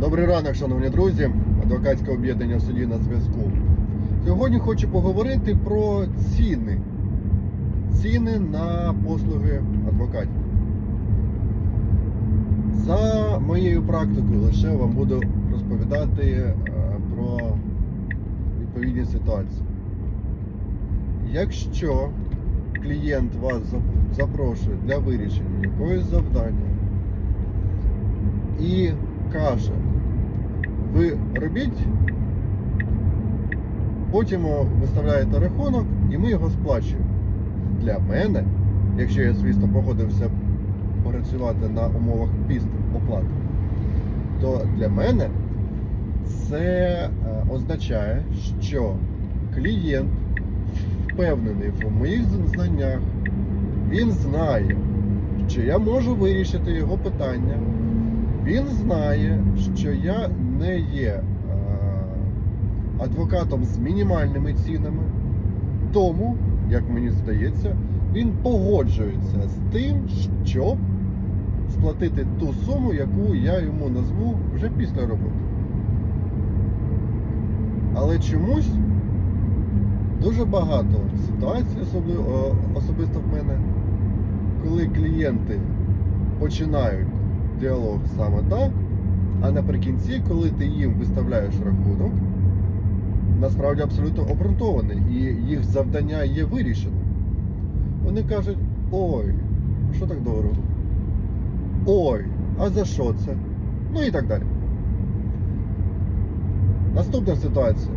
Добрий ранок, шановні друзі. Адвокатське об'єднання в суді на зв'язку. Сьогодні хочу поговорити про ціни. Ціни на послуги адвокатів. За моєю практикою лише вам буду розповідати е, про відповідні ситуації. Якщо клієнт вас запрошує для вирішення якогось завдання і каже, ви робіть, потім виставляєте рахунок і ми його сплачуємо. Для мене, якщо я, звісно, погодився працювати на умовах піст оплати, то для мене це е, означає, що клієнт впевнений в моїх знаннях, він знає, що я можу вирішити його питання. Він знає, що я не є е, адвокатом з мінімальними цінами, тому, як мені здається, він погоджується з тим, щоб сплатити ту суму, яку я йому назву вже після роботи. Але чомусь дуже багато ситуацій, особливо, особисто в мене, коли клієнти починають діалог саме так, а наприкінці, коли ти їм виставляєш рахунок, насправді абсолютно обґрунтований і їх завдання є вирішеним. Вони кажуть: ой, що так дорого? Ой, а за що це? Ну і так далі. Наступна ситуація.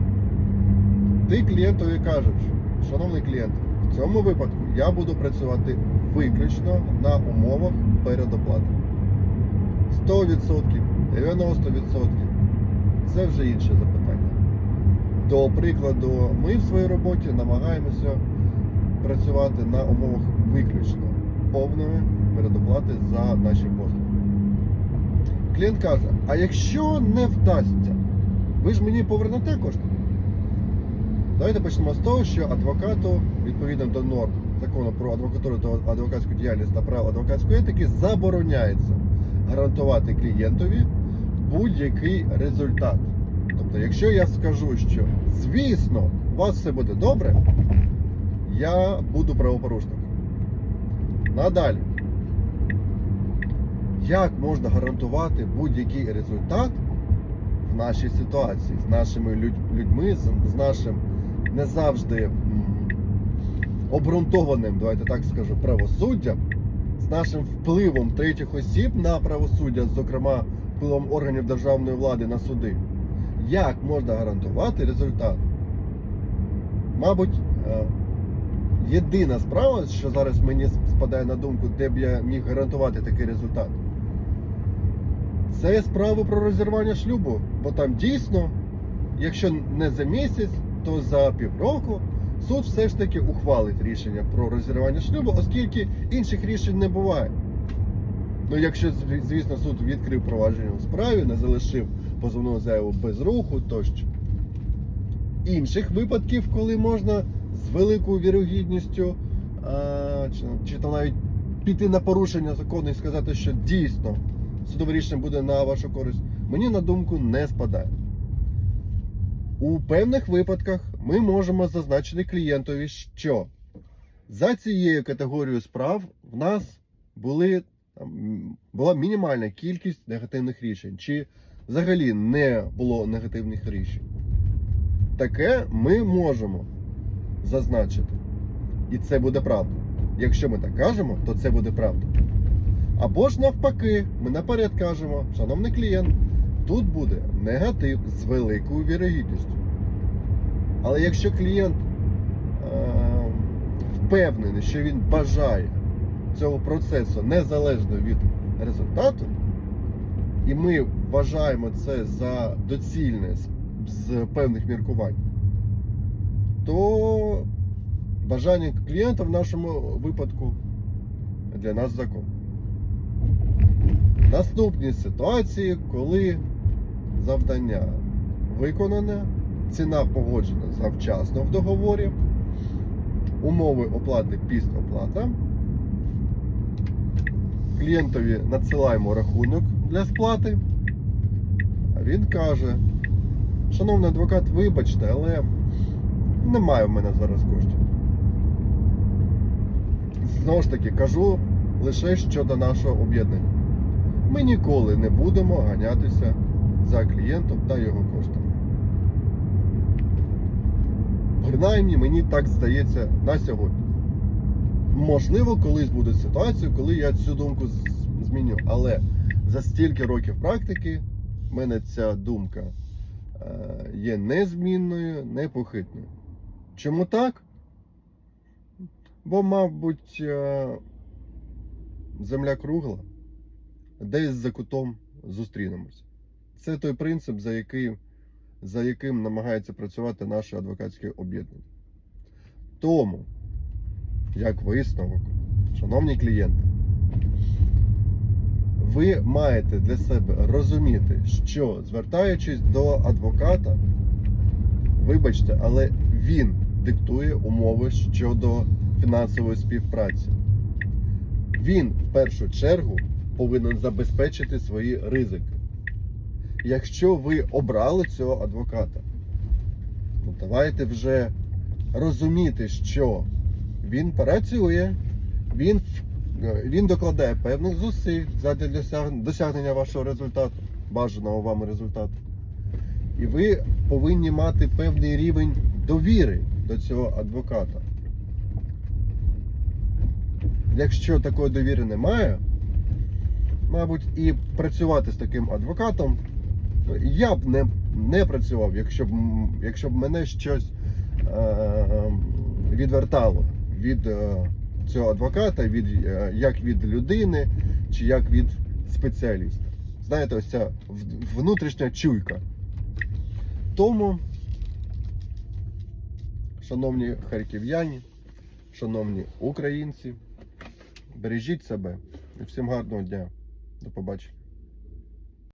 Ти клієнтові кажеш, шановний клієнт, в цьому випадку я буду працювати виключно на умовах передоплати. 100%, 90% це вже інше запитання. До прикладу, ми в своїй роботі намагаємося працювати на умовах виключно повної передоплати за наші послуги. Клієнт каже: а якщо не вдасться, ви ж мені повернете кошти? Давайте почнемо з того, що адвокату, відповідно до норм закону про адвокатуру та адвокатську діяльність та правил адвокатської етики, забороняється гарантувати клієнтові будь-який результат. Тобто, якщо я скажу, що звісно, у вас все буде добре, я буду правопорушником. Надалі. Як можна гарантувати будь-який результат в нашій ситуації з нашими людьми, з, нашим не завжди обґрунтованим, давайте так скажу, правосуддям, з нашим впливом третіх осіб на правосуддя, зокрема впливом органів державної влади на суди? Як можна гарантувати результат? Мабуть, е, єдина справа, що зараз мені спадає на думку, де б я міг гарантувати такий результат, це справи про розірвання шлюбу. Бо там дійсно, якщо не за місяць, то за півроку суд все ж таки ухвалить рішення про розірвання шлюбу, оскільки інших рішень не буває. Ну, якщо, звісно, суд відкрив провадження у справі, не залишив позовну заяву без руху тощо. Інших випадків, коли можна з великою вірогідністю, а, чи, чи то навіть піти на порушення закону і сказати, що дійсно судове рішення буде на вашу користь, мені на думку не спадає. У певних випадках ми можемо зазначити клієнтові, що за цією категорією справ в нас були, була мінімальна кількість негативних рішень, чи взагалі не було негативних рішень. Таке ми можемо зазначити. І це буде правда. Якщо ми так кажемо, то це буде правда. Або ж навпаки, ми наперед кажемо, шановний клієнт, тут буде негатив з великою вірогідністю. Але якщо клієнт е, впевнений, що він бажає цього процесу незалежно від результату, і ми вважаємо це за доцільне з, з певних міркувань, то бажання клієнта в нашому випадку для нас закон. Наступні ситуації, коли завдання виконане, ціна погоджена завчасно в договорі, умови оплати після оплата. Клієнтові надсилаємо рахунок для сплати. він каже: Шановний адвокат, вибачте, але немає в мене зараз коштів. Знову ж таки, кажу лише щодо нашого об'єднання. Ми ніколи не будемо ганятися за клієнтом та його коштами. Принаймні, мені так здається на сьогодні. Можливо, колись буде ситуація, коли я цю думку зміню. Але за стільки років практики в мене ця думка е, є незмінною, непохитною. Чому так? Бо, мабуть, е, земля кругла, десь за кутом зустрінемось. Це той принцип, за який, за яким намагається працювати наше адвокатське об'єднання. Тому, як висновок, шановні клієнти, ви маєте для себе розуміти, що звертаючись до адвоката, вибачте, але він диктує умови щодо фінансової співпраці. Він в першу чергу повинен забезпечити свої ризики. Якщо ви обрали цього адвоката, ну давайте вже розуміти, що він працює, він, він докладає певних зусиль досяг- досягнення вашого результату, бажаного вам результату. І ви повинні мати певний рівень довіри до цього адвоката. Якщо такої довіри немає, мабуть, і працювати з таким адвокатом я б не, не працював, якщо б, якщо б мене щось е, відвертало від е, цього адвоката, від, е, як від людини чи як від спеціаліста. Знаєте, ось ця внутрішня чуйка. Тому, шановні харків'яні, шановні українці, бережіть себе і всім гарного дня. До побачення.